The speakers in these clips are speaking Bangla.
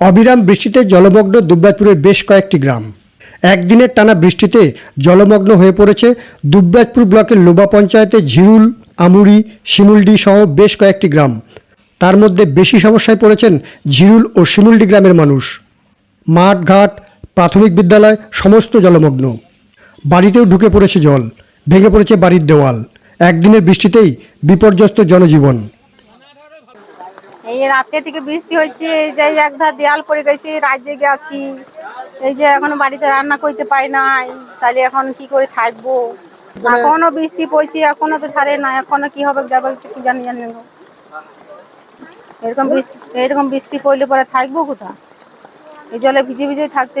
অবিরাম বৃষ্টিতে জলমগ্ন দুবরাজপুরের বেশ কয়েকটি গ্রাম। একদিনের টানা বৃষ্টিতে জলমগ্ন হয়ে পড়েছে দুবরাজপুর ব্লকের লোবা পঞ্চায়েতে ঝিরুল আমুরি শিমুলডি সহ বেশ কয়েকটি গ্রাম। তার মধ্যে বেশি সমস্যায় পড়েছেন ঝিরুল ও শিমুলডি গ্রামের মানুষ। মাঠ ঘাট প্রাথমিক বিদ্যালয়, সমস্ত জলমগ্ন। বাড়িতেও ঢুকে পড়েছে জল, ভেঙে পড়েছে বাড়ির দেওয়াল। একদিনের বৃষ্টিতেই বিপর্যস্ত জনজীবন। এই রাতে থেকে বৃষ্টি হচ্ছে এই যে এক ধার দেয়াল পড়ে গেছে রাজ্যে গেছি। এই যে এখনও বাড়িতে রান্না করতে পাই নাই তাহলে এখন কি করে থাকব? এখনও বৃষ্টি পড়ছে এখনও তো ছাড়ে না এখনও কি হবে যাবে কি জানি জানি। এরকম বৃষ্টি এরকম বৃষ্টি পড়লে পরে থাকব কোথা এই জলে ভিজে ভিজে থাকতে।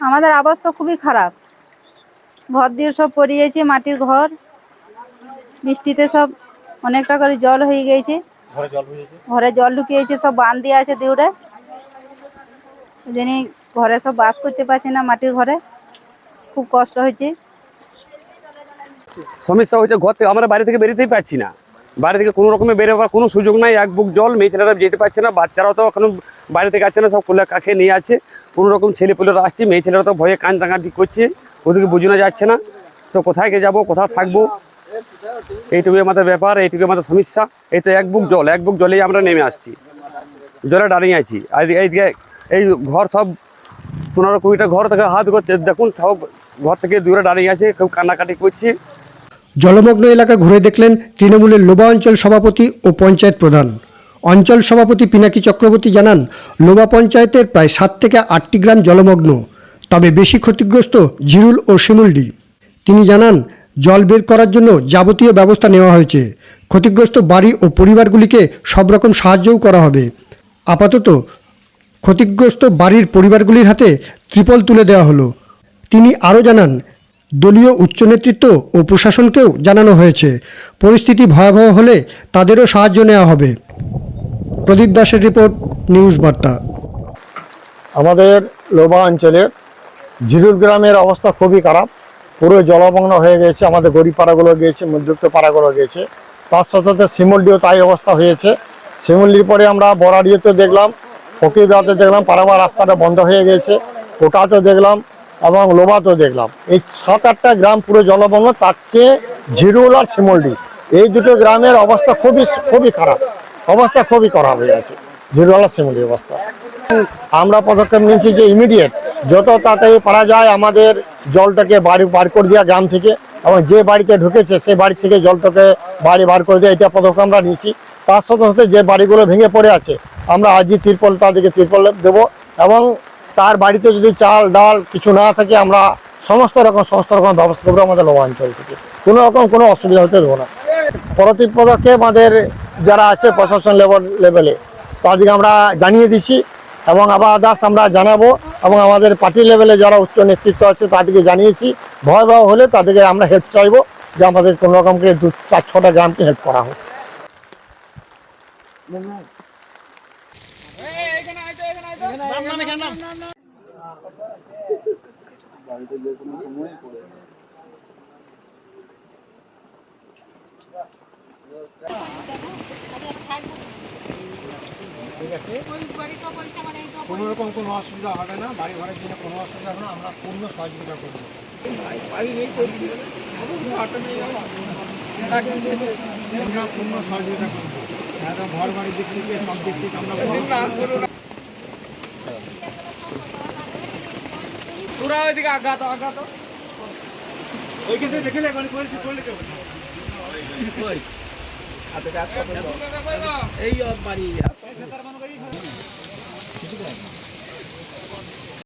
আমাদের অবস্থা খুবই খারাপ। ঘর দিয়ে সব পড়িয়েছে মাটির ঘর। বৃষ্টিতে সব অনেকটা করে জল হয়ে গিয়েছে ঘরে জল ঢুকিয়েছে সব বান দিয়ে আছে দিউরে ওই জন্যই ঘরে সব বাস করতে পারছে না মাটির ঘরে। খুব কষ্ট হয়েছে। সমস্যা হচ্ছে ঘর থেকে আমরা বাড়ি থেকে বেরোতেই পারছি না। বাড়ি থেকে কোনো রকমের বেরোবার কোনো সুযোগ নাই, এক বুক জল, মেয়ে ছেলেরা যেতে পারছে না, বাচ্চারাও তো এখন বাইরে থেকে আসছে না, সব কোলে কাছে নিয়ে আছে, কোনো রকম ছেলে পেলেরা আসছে, মেয়ে ছেলেরা তো ভয়ে কান টাঙাটি করছে ওদেরকে বোঝানো যাচ্ছে না, তো কোথায় গিয়ে যাব, কোথায় থাকব? এইটুকুই আমাদের ব্যাপার, এইটুকুই আমাদের সমস্যা, এই তো এক বুক জল, এক বুক জলেই আমরা নেমে আসছি, জলে দাঁড়িয়ে আছি, আর এইদিকে এই ঘর সব পনেরো কুড়িটা ঘর থেকে হাত করছে, দেখুন সব ঘর থেকে দূরে দাঁড়িয়ে আছে খুব কান্নাকাটি করছে জলমগ্ন এলাকা ঘুরে দেখলেন তৃণমূলের লোবা অঞ্চল সভাপতি ও পঞ্চায়েত প্রধান। অঞ্চল সভাপতি পিনাকি চক্রবর্তী জানান, লোবা পঞ্চায়েতের প্রায় সাত থেকে আটটি গ্রাম জলমগ্ন, তবে বেশি ক্ষতিগ্রস্ত ঝিরুল ও শিমুলডি তিনি জানান, জল বের করার জন্য যাবতীয় ব্যবস্থা নেওয়া হয়েছে। ক্ষতিগ্রস্ত বাড়ি ও পরিবারগুলিকে সব রকম সাহায্যও করা হবে। আপাতত ক্ষতিগ্রস্ত বাড়ির পরিবারগুলির হাতে ত্রিপল তুলে দেওয়া হলো। তিনি আরও জানান দলীয় উচ্চ নেতৃত্ব ও প্রশাসনকেও জানানো হয়েছে। পরিস্থিতি ভয়াবহ হলে তাদেরও সাহায্য নেওয়া হবে। প্রদীপ দাসের রিপোর্ট, নিউজ বার্তা। আমাদের লোবা অঞ্চলের ঝিরুল গ্রামের অবস্থা খুবই খারাপ। পুরো জলমগ্ন হয়ে গেছে, আমাদের গরিব পাড়াগুলো গিয়েছে মধ্যযুক্ত পাড়াগুলো গিয়েছে তার সাথে সাথে শিমুলডিও তাই অবস্থা হয়েছে। শিমুলডির পরে আমরা বরাডিওতে দেখলাম ফকিরবাতে দেখলাম পারাবার রাস্তাটা বন্ধ হয়ে গেছে। কোটাতে দেখলাম এবং লোবাতেও দেখলাম। এই সাত, আটটা গ্রাম পুরো জলমগ্ন তার চেয়ে ঝিরুল আর শিমুলডি। এই দুটো গ্রামের অবস্থা খুবই খুবই খারাপ। অবস্থা খুবই খারাপ হয়ে আছে ঝিরুল আর শিমুলডি অবস্থা। আমরা পদক্ষেপ নিয়েছি যে ইমিডিয়েট যত তাড়াতাড়ি পারা যায় আমাদের জলটাকে বাড়ি বার করে দেওয়া গ্রাম থেকে, এবং যে বাড়িতে ঢুকেছে সেই বাড়ি থেকে জলটাকে বাড়ি বার করে দেওয়া, এটা পদক্ষেপ আমরা নিয়েছি। তার সাথে সাথে যে বাড়িগুলো ভেঙে পড়ে আছে, আমরা আজই তিরপল তাদেরকে তিরপল দেবো। এবং তার বাড়িতে যদি চাল, ডাল কিছু না থাকে, আমরা সমস্ত রকম সমস্ত রকম ব্যবস্থা করব আমাদের লোক অঞ্চল থেকে। কোনো রকম কোনো অসুবিধা হতে দেবো না। পরবর্তী পদক্ষেপ আমাদের যারা আছে প্রশাসন লেভেল, লেভেলে, তাদেরকে আমরা জানিয়ে দিচ্ছি এবং আবার আদার্স আমরা জানাব এবং আমাদের পার্টি লেভেলে যারা উচ্চ নেতৃত্ব আছে তাদেরকে জানিয়েছি। ভয়াবহ হলে তাদেরকে আমরা হেল্প চাইব যে আমাদের কোনো রকমকে দু, চার, ছটা গ্রামকে হেল্প করা হোক। কোনো রকম কোনো অসুবিধা হবে না। বাড়ি ঘরের জন্য কোনো অসুবিধা হবে না আমরা পূর্ণ সহযোগিতা করব আমরা পূর্ণ সহযোগিতা করব ঘর বাড়ি দিক থেকে সব দিক থেকে আমরা পুরা ওইদিকে আঘাত আঘাত। ওইখানে দেখে করলে কেউ এই বাড়ি